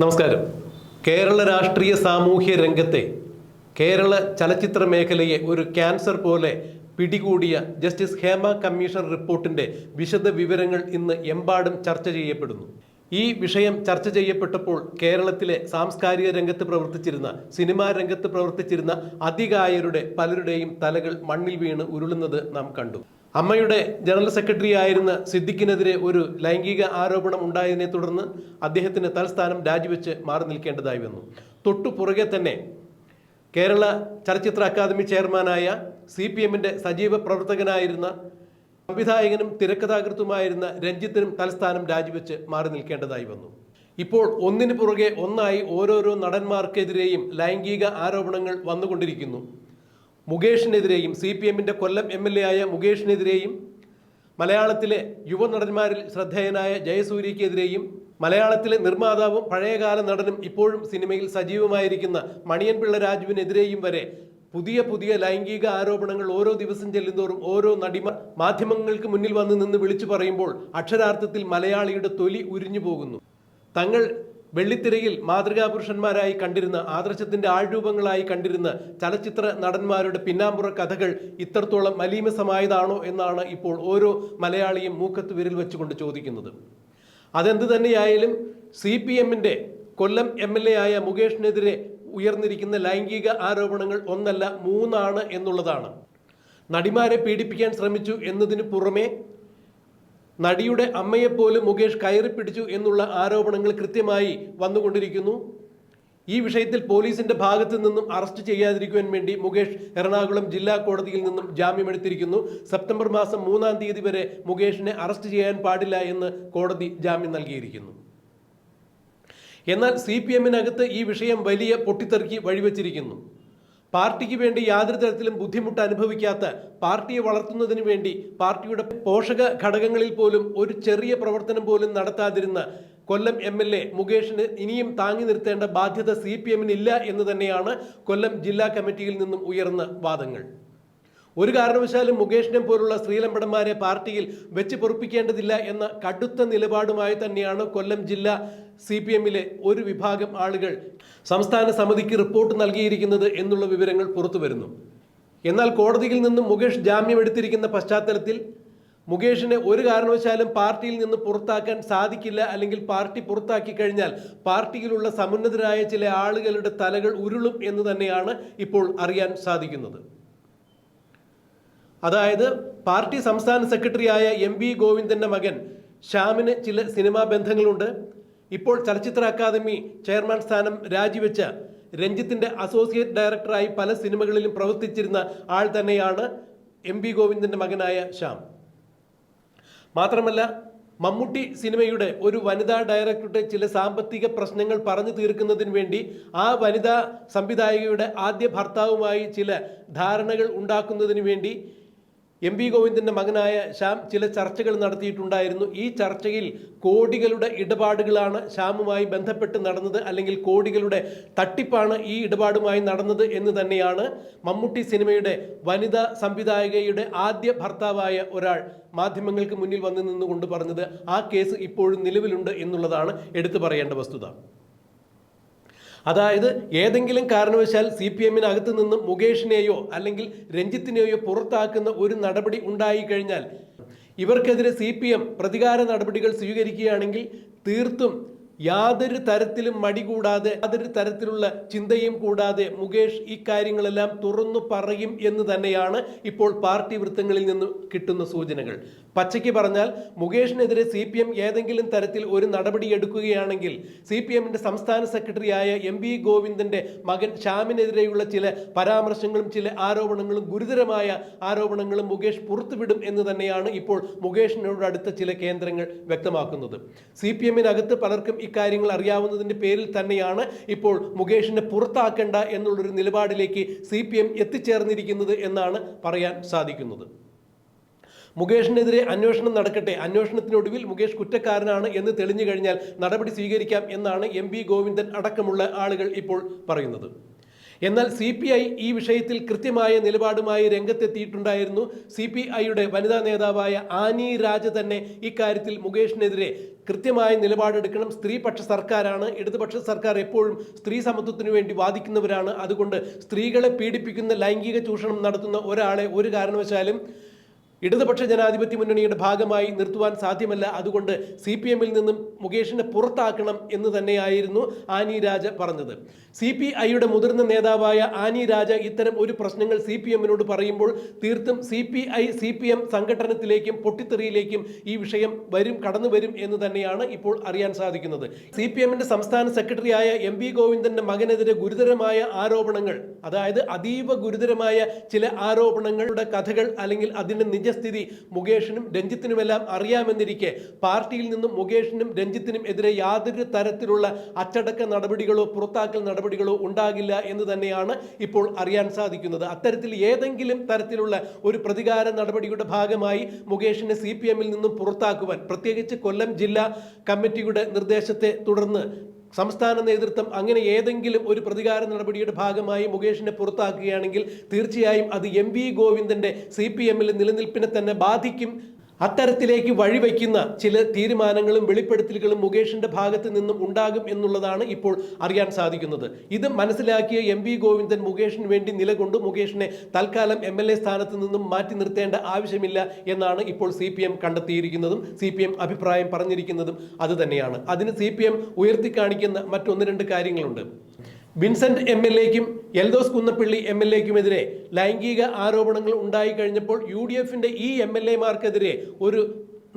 നമസ്കാരം. കേരള രാഷ്ട്രീയ സാമൂഹ്യ രംഗത്തെ കേരള ചലച്ചിത്ര മേഖലയെ ഒരു ക്യാൻസർ പോലെ പിടികൂടിയ ജസ്റ്റിസ് ഹേമ കമ്മീഷൻ റിപ്പോർട്ടിന്റെ വിശദ വിവരങ്ങൾ ഇന്ന് എമ്പാടും ചർച്ച ചെയ്യപ്പെടുന്നു. ഈ വിഷയം ചർച്ച ചെയ്യപ്പെട്ടപ്പോൾ കേരളത്തിലെ സാംസ്കാരിക രംഗത്ത് പ്രവർത്തിച്ചിരുന്ന സിനിമാ രംഗത്ത് പ്രവർത്തിച്ചിരുന്ന അതികായരുടെ പലരുടെയും തലകൾ മണ്ണിൽ വീണ് ഉരുളുന്നത് നാം കണ്ടു. അമ്മയുടെ ജനറൽ സെക്രട്ടറി ആയിരുന്ന സിദ്ദിഖിനെതിരെ ഒരു ലൈംഗിക ആരോപണം ഉണ്ടായതിനെ തുടർന്ന് അദ്ദേഹത്തിന് തൽസ്ഥാനം രാജിവെച്ച് മാറി നിൽക്കേണ്ടതായി വന്നു. തൊട്ടു പുറകെ തന്നെ കേരള ചലച്ചിത്ര അക്കാദമി ചെയർമാനായ സി പി എമ്മിന്റെ സജീവ പ്രവർത്തകനായിരുന്ന സംവിധായകനും തിരക്കഥാകൃത്തുമായിരുന്ന രഞ്ജിത്തിനും തൽസ്ഥാനം രാജിവെച്ച് മാറി നിൽക്കേണ്ടതായി വന്നു. ഇപ്പോൾ ഒന്നിനു പുറകെ ഒന്നായി ഓരോരോ നടന്മാർക്കെതിരെയും ലൈംഗിക ആരോപണങ്ങൾ വന്നുകൊണ്ടിരിക്കുന്നു. മുകേഷിനെതിരെയും സി പി എമ്മിന്റെ കൊല്ലം എം എൽ എ ആയ മുകേഷിനെതിരെയും മലയാളത്തിലെ യുവനടന്മാരിൽ ശ്രദ്ധേയനായ ജയസൂര്യക്കെതിരെയും മലയാളത്തിലെ നിർമ്മാതാവും പഴയകാല നടനും ഇപ്പോഴും സിനിമയിൽ സജീവമായിരിക്കുന്ന മണിയൻപിള്ള രാജുവിനെതിരെയും വരെ പുതിയ പുതിയ ലൈംഗിക ആരോപണങ്ങൾ ഓരോ ദിവസം ചെല്ലുന്തോറും ഓരോ നടിമ മാധ്യമങ്ങൾക്ക് മുന്നിൽ വന്ന് നിന്ന് വിളിച്ചു പറയുമ്പോൾ അക്ഷരാർത്ഥത്തിൽ മലയാളിയുടെ തൊലി ഉരിഞ്ഞു പോകുന്നു തങ്ങൾ വെള്ളിത്തിരയിൽ മാതൃകാ പുരുഷന്മാരായി കണ്ടിരുന്ന ആദർശത്തിന്റെ ആൾരൂപങ്ങളായി കണ്ടിരുന്ന ചലച്ചിത്ര നടന്മാരുടെ പിന്നാമ്പുറ കഥകൾ ഇത്രത്തോളം മലീമസമായതാണോ എന്നാണ് ഇപ്പോൾ ഓരോ മലയാളിയും മൂക്കത്ത് വിരൽ വെച്ചുകൊണ്ട് ചോദിക്കുന്നത്. അതെന്ത് തന്നെയായാലും സി പി എമ്മിന്റെ കൊല്ലം എം എൽ എ ആയ മുകേഷിനെതിരെ ഉയർന്നിരിക്കുന്ന ലൈംഗിക ആരോപണങ്ങൾ ഒന്നല്ല മൂന്നാണ് എന്നുള്ളതാണ്. നടിമാരെ പീഡിപ്പിക്കാൻ ശ്രമിച്ചു എന്നതിന് പുറമെ നടിയുടെ അമ്മയെപ്പോലും മുകേഷ് കയറി പിടിച്ചു എന്നുള്ള ആരോപണങ്ങൾ കൃത്യമായി വന്നുകൊണ്ടിരിക്കുന്നു. ഈ വിഷയത്തിൽ പോലീസിന്റെ ഭാഗത്തു നിന്നും അറസ്റ്റ് ചെയ്യാതിരിക്കുവാൻ വേണ്ടി മുകേഷ് എറണാകുളം ജില്ലാ കോടതിയിൽ നിന്നും ജാമ്യമെടുത്തിരിക്കുന്നു സെപ്റ്റംബർ മാസം മൂന്നാം തീയതി വരെ മുകേഷിനെ അറസ്റ്റ് ചെയ്യാൻ പാടില്ല എന്ന് കോടതി ജാമ്യം നൽകിയിരിക്കുന്നു. എന്നാൽ സി പി എമ്മിനകത്ത് ഈ വിഷയം വലിയ പൊട്ടിത്തെറിക്ക് വഴിവെച്ചിരിക്കുന്നു. പാർട്ടിക്ക് വേണ്ടി യാതൊരു തരത്തിലും ബുദ്ധിമുട്ട് അനുഭവിക്കാത്ത പാർട്ടിയെ വളർത്തുന്നതിന് വേണ്ടി പാർട്ടിയുടെ പോഷക ഘടകങ്ങളിൽ പോലും ഒരു ചെറിയ പ്രവർത്തനം പോലും നടത്താതിരുന്ന കൊല്ലം എം എൽ എ മുകേഷിന് ഇനിയും താങ്ങി നിർത്തേണ്ട ബാധ്യത സി പി എമ്മിന് ഇല്ല എന്ന് തന്നെയാണ് കൊല്ലം ജില്ലാ കമ്മിറ്റിയിൽ നിന്നും ഉയർന്ന വാദങ്ങൾ. ഒരു കാരണവശാലും മുകേഷിനെ പോലുള്ള സ്ത്രീലമ്പടന്മാരെ പാർട്ടിയിൽ വെച്ച് പൊറുപ്പിക്കേണ്ടതില്ല എന്ന കടുത്ത നിലപാടുമായി തന്നെയാണ് കൊല്ലം ജില്ലാ സി പി എമ്മിലെ ഒരു വിഭാഗം ആളുകൾ സംസ്ഥാന സമിതിക്ക് റിപ്പോർട്ട് നൽകിയിരിക്കുന്നത് എന്നുള്ള വിവരങ്ങൾ പുറത്തു വരുന്നു. എന്നാൽ കോടതിയിൽ നിന്നും മുകേഷ് ജാമ്യമെടുത്തിരിക്കുന്ന പശ്ചാത്തലത്തിൽ മുകേഷിനെ ഒരു കാരണവശാലും പാർട്ടിയിൽ നിന്ന് പുറത്താക്കാൻ സാധിക്കില്ല അല്ലെങ്കിൽ പാർട്ടി പുറത്താക്കി കഴിഞ്ഞാൽ പാർട്ടിയിലുള്ള സമുന്നതരായ ചില ആളുകളുടെ തലകൾ ഉരുളും എന്ന് തന്നെയാണ് ഇപ്പോൾ അറിയാൻ സാധിക്കുന്നത്. അതായത് പാർട്ടി സംസ്ഥാന സെക്രട്ടറിയായ എം വി ഗോവിന്ദന്റെ മകൻ ശ്യാമിന് ചില സിനിമാ ബന്ധങ്ങളുണ്ട്. ഇപ്പോൾ ചലച്ചിത്ര അക്കാദമി ചെയർമാൻ സ്ഥാനം രാജിവെച്ച രഞ്ജിത്തിന്റെ അസോസിയേറ്റ് ഡയറക്ടറായി പല സിനിമകളിലും പ്രവർത്തിച്ചിരുന്ന ആൾ തന്നെയാണ് എം വി ഗോവിന്ദന്റെ മകനായ ശ്യാം. മാത്രമല്ല മമ്മൂട്ടി സിനിമയുടെ ഒരു വനിതാ ഡയറക്ടറുടെ ചില സാമ്പത്തിക പ്രശ്നങ്ങൾ പറഞ്ഞു തീർക്കുന്നതിന് വേണ്ടി ആ വനിതാ സംവിധായകയുടെ ആദ്യ ഭർത്താവുമായി ചില ധാരണകൾ ഉണ്ടാക്കുന്നതിന് വേണ്ടി എം വി ഗോവിന്ദന്റെ മകനായ ശ്യാം ചില ചർച്ചകൾ നടത്തിയിട്ടുണ്ടായിരുന്നു. ഈ ചർച്ചയിൽ കോടികളുടെ ഇടപാടുകളാണ് ശ്യാമുമായി ബന്ധപ്പെട്ട് നടന്നത് അല്ലെങ്കിൽ കോടികളുടെ തട്ടിപ്പാണ് ഈ ഇടപാടുമായി നടന്നത് എന്ന് തന്നെയാണ് മമ്മൂട്ടി സിനിമയുടെ വനിതാ സംവിധായികയുടെ ആദ്യ ഭർത്താവായ ഒരാൾ മാധ്യമങ്ങൾക്ക് മുന്നിൽ വന്നു നിന്നുകൊണ്ട് പറഞ്ഞത്. ആ കേസ് ഇപ്പോഴും നിലവിലുണ്ട് എന്നുള്ളതാണ് എടുത്തു പറയേണ്ട വസ്തുത. അതായത് ഏതെങ്കിലും കാരണവശാൽ സി പി എമ്മിനകത്ത് നിന്നും മുകേഷിനെയോ അല്ലെങ്കിൽ രഞ്ജിത്തിനെയോ പുറത്താക്കുന്ന ഒരു നടപടി ഉണ്ടായി കഴിഞ്ഞാൽ ഇവർക്കെതിരെ സി പി എം പ്രതികാര നടപടികൾ സ്വീകരിക്കുകയാണെങ്കിൽ തീർത്തും യാതൊരു തരത്തിലും മടി കൂടാതെ യാതൊരു തരത്തിലുള്ള ചിന്തയും കൂടാതെ മുകേഷ് ഈ കാര്യങ്ങളെല്ലാം തുറന്നു പറയും എന്ന് തന്നെയാണ് ഇപ്പോൾ പാർട്ടി വൃത്തങ്ങളിൽ നിന്ന് കിട്ടുന്ന സൂചനകൾ. പച്ചയ്ക്ക് പറഞ്ഞാൽ മുകേഷിനെതിരെ സി പി എം ഏതെങ്കിലും തരത്തിൽ ഒരു നടപടി എടുക്കുകയാണെങ്കിൽ സി പി എമ്മിന്റെ സംസ്ഥാന സെക്രട്ടറിയായ എം വി ഗോവിന്ദന്റെ മകൻ ശ്യാമിനെതിരെയുള്ള ചില പരാമർശങ്ങളും ചില ആരോപണങ്ങളും ഗുരുതരമായ ആരോപണങ്ങളും മുകേഷ് പുറത്തുവിടും എന്ന് തന്നെയാണ് ഇപ്പോൾ മുകേഷിനോട് അടുത്ത ചില കേന്ദ്രങ്ങൾ വ്യക്തമാക്കുന്നത്. സി പി എമ്മിനകത്ത് പലർക്കും ഇക്കാര്യങ്ങൾ അറിയാവുന്നതിന്റെ പേരിൽ തന്നെയാണ് ഇപ്പോൾ മുകേഷിനെ പുറത്താക്കേണ്ട എന്നുള്ളൊരു നിലപാടിലേക്ക് സി പി എം എത്തിച്ചേർന്നിരിക്കുന്നത് എന്നാണ് പറയാൻ സാധിക്കുന്നത്. മുകേഷിനെതിരെ അന്വേഷണം നടക്കട്ടെ. അന്വേഷണത്തിനൊടുവിൽ മുകേഷ് കുറ്റക്കാരനാണ് എന്ന് തെളിഞ്ഞു കഴിഞ്ഞാൽ നടപടി സ്വീകരിക്കാം എന്നാണ് എം ഗോവിന്ദൻ അടക്കമുള്ള ആളുകൾ ഇപ്പോൾ പറയുന്നത്. എന്നാൽ സി പി ഐ ഈ വിഷയത്തിൽ കൃത്യമായ നിലപാടുമായി രംഗത്തെത്തിയിട്ടുണ്ടായിരുന്നു. സി പി ഐയുടെ വനിതാ നേതാവായ ആനി രാജ തന്നെ ഇക്കാര്യത്തിൽ മുകേഷിനെതിരെ കൃത്യമായ നിലപാടെടുക്കണം. സ്ത്രീപക്ഷ സർക്കാരാണ്. ഇടതുപക്ഷ സർക്കാർ എപ്പോഴും സ്ത്രീ സമത്വത്തിനു വേണ്ടി വാദിക്കുന്നവരാണ്. അതുകൊണ്ട് സ്ത്രീകളെ പീഡിപ്പിക്കുന്ന ലൈംഗിക ചൂഷണം നടത്തുന്ന ഒരാളെ ഒരു കാരണവശാലും ഇടതുപക്ഷ ജനാധിപത്യ മുന്നണിയുടെ ഭാഗമായി നിർത്തുവാൻ സാധ്യമല്ല. അതുകൊണ്ട് സി പി എമ്മിൽ നിന്നും മുകേഷിനെ പുറത്താക്കണം എന്ന് തന്നെയായിരുന്നു ആനി രാജ പറഞ്ഞത്. സി പി ഐയുടെ മുതിർന്ന നേതാവായ ആനി രാജ ഇത്തരം ഒരു പ്രശ്നങ്ങൾ സി പി എമ്മിനോട് പറയുമ്പോൾ തീർത്തും C P I C P M സംഘടനത്തിലേക്കും പൊട്ടിത്തെറിയിലേക്കും ഈ വിഷയം വരും കടന്നു വരും എന്ന് തന്നെയാണ് ഇപ്പോൾ അറിയാൻ സാധിക്കുന്നത്. സി പി എമ്മിന്റെ സംസ്ഥാന സെക്രട്ടറിയായ എം വി ഗോവിന്ദന്റെ മകനെതിരെ ഗുരുതരമായ ആരോപണങ്ങൾ അതായത് അതീവ ഗുരുതരമായ ചില ആരോപണങ്ങളുടെ കഥകൾ അല്ലെങ്കിൽ അതിന്റെ നിജസ്ഥിതി മുകേഷിനും രഞ്ജിത്തിനുമെല്ലാം അറിയാമെന്നിരിക്കെ. പാർട്ടിയിൽ നിന്നും മുകേഷിനും രഞ്ജിത്തിനും എതിരെ യാതൊരു തരത്തിലുള്ള അച്ചടക്ക നടപടികളോ പുറത്താക്കൽ നടപടികളോ ഉണ്ടാകില്ല എന്ന് തന്നെയാണ് ഇപ്പോൾ അറിയാൻ സാധിക്കുന്നത്. അത്തരത്തിൽ ഏതെങ്കിലും തരത്തിലുള്ള ഒരു പ്രതികാര നടപടിയുടെ ഭാഗമായി മുകേഷിനെ സി നിന്നും പുറത്താക്കുവാൻ പ്രത്യേകിച്ച് കൊല്ലം ജില്ലാ കമ്മിറ്റിയുടെ നിർദ്ദേശത്തെ തുടർന്ന് സംസ്ഥാന നേതൃത്വം അങ്ങനെ ഏതെങ്കിലും ഒരു പ്രതികാര നടപടിയുടെ ഭാഗമായി മുകേഷിനെ പുറത്താക്കുകയാണെങ്കിൽ തീർച്ചയായും അത് എം വി ഗോവിന്ദന്റെ സി പി എമ്മിലെ നിലനിൽപ്പിനെ തന്നെ ബാധിക്കും. അത്തരത്തിലേക്ക് വഴിവെക്കുന്ന ചില തീരുമാനങ്ങളും വെളിപ്പെടുത്തലുകളും മുകേഷിന്റെ ഭാഗത്ത് നിന്നും ഉണ്ടാകും എന്നുള്ളതാണ് ഇപ്പോൾ അറിയാൻ സാധിക്കുന്നത്. ഇത് മനസ്സിലാക്കിയ എം വി ഗോവിന്ദൻ മുകേഷിന് വേണ്ടി നിലകൊണ്ട് മുകേഷിനെ തൽക്കാലം എം എൽ എ സ്ഥാനത്ത് നിന്നും മാറ്റി നിർത്തേണ്ട ആവശ്യമില്ല എന്നാണ് ഇപ്പോൾ സി പി എം കണ്ടെത്തിയിരിക്കുന്നതും സി പി എം അഭിപ്രായം പറഞ്ഞിരിക്കുന്നതും അത് തന്നെയാണ്. അതിന് സി പി എം ഉയർത്തിക്കാണിക്കുന്ന മറ്റൊന്ന് രണ്ട് കാര്യങ്ങളുണ്ട്. വിൻസെന്റ് എം എൽ എക്കും എൽദോസ് കുന്നപ്പള്ളി എം എൽ എക്കുമെതിരെ ലൈംഗിക ആരോപണങ്ങൾ ഉണ്ടായി കഴിഞ്ഞപ്പോൾ യു ഡി എഫിന്റെ ഈ എം എൽ എമാർക്കെതിരെ ഒരു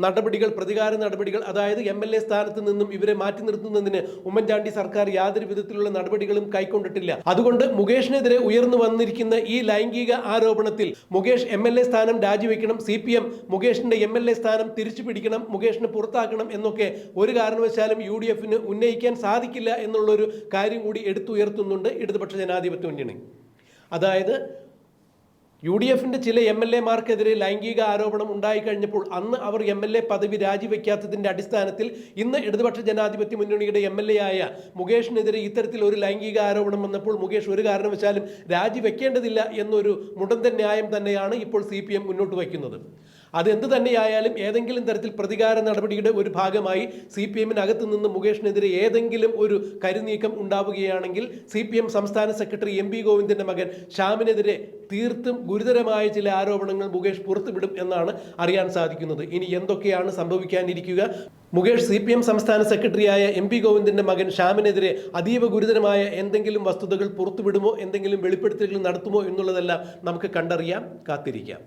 നടപടികൾ പ്രതികാര നടപടികൾ അതായത് എം എൽ എ സ്ഥാനത്ത് നിന്നും ഇവരെ മാറ്റി നിർത്തുന്നതിന് ഉമ്മൻചാണ്ടി സർക്കാർ യാതൊരു വിധത്തിലുള്ള നടപടികളും കൈക്കൊണ്ടിട്ടില്ല. അതുകൊണ്ട് മുകേഷിനെതിരെ ഉയർന്നു വന്നിരിക്കുന്ന ഈ ലൈംഗിക ആരോപണത്തിൽ മുകേഷ് എം എൽ എ സ്ഥാനം രാജിവെക്കണം സി പി എം മുകേഷിന്റെ എം എൽ എ സ്ഥാനം തിരിച്ചു പിടിക്കണം മുകേഷിനെ പുറത്താക്കണം എന്നൊക്കെ ഒരു കാരണവശാലും യു ഡി എഫിന് ഉന്നയിക്കാൻ സാധിക്കില്ല എന്നുള്ളൊരു കാര്യം കൂടി എടുത്തുയർത്തുന്നുണ്ട് ഇടതുപക്ഷ ജനാധിപത്യ മുന്നണി. അതായത് യു ഡി എഫിന്റെ ചില എം എൽ എമാർക്കെതിരെ ലൈംഗിക ആരോപണം ഉണ്ടായി കഴിഞ്ഞപ്പോൾ അന്ന് അവർ എം എൽ എ പദവി രാജിവെക്കാത്തതിന്റെ അടിസ്ഥാനത്തിൽ ഇന്ന് ഇടതുപക്ഷ ജനാധിപത്യ മുന്നണിയുടെ എം എൽ എ ആയ മുകേഷിനെതിരെ ഇത്തരത്തിൽ ഒരു ലൈംഗിക ആരോപണം വന്നപ്പോൾ മുകേഷ് ഒരു കാരണവശാലും രാജിവെക്കേണ്ടതില്ല എന്നൊരു മുടന്തൻ ന്യായം തന്നെയാണ് ഇപ്പോൾ സി മുന്നോട്ട് വയ്ക്കുന്നത്. അതെന്ത് തന്നെയായാലും ഏതെങ്കിലും തരത്തിൽ പ്രതികാര നടപടിയുടെ ഒരു ഭാഗമായി സി പി എമ്മിനകത്ത് നിന്ന് മുകേഷിനെതിരെ ഏതെങ്കിലും ഒരു കരുനീക്കം ഉണ്ടാവുകയാണെങ്കിൽ സി പി എം സംസ്ഥാന സെക്രട്ടറി എം പി ഗോവിന്ദന്റെ മകൻ ശ്യാമിനെതിരെ തീർത്തും ഗുരുതരമായ ചില ആരോപണങ്ങൾ മുകേഷ് പുറത്തുവിടും എന്നാണ് അറിയാൻ സാധിക്കുന്നത്. ഇനി എന്തൊക്കെയാണ് സംഭവിക്കാനിരിക്കുക? മുകേഷ് സി പി എം സംസ്ഥാന സെക്രട്ടറിയായ എം പി ഗോവിന്ദന്റെ മകൻ ശ്യാമിനെതിരെ അതീവ ഗുരുതരമായ എന്തെങ്കിലും വസ്തുതകൾ പുറത്തുവിടുമോ? എന്തെങ്കിലും വെളിപ്പെടുത്തലുകൾ നടത്തുമോ എന്നുള്ളതെല്ലാം നമുക്ക് കണ്ടറിയാം കാത്തിരിക്കാം.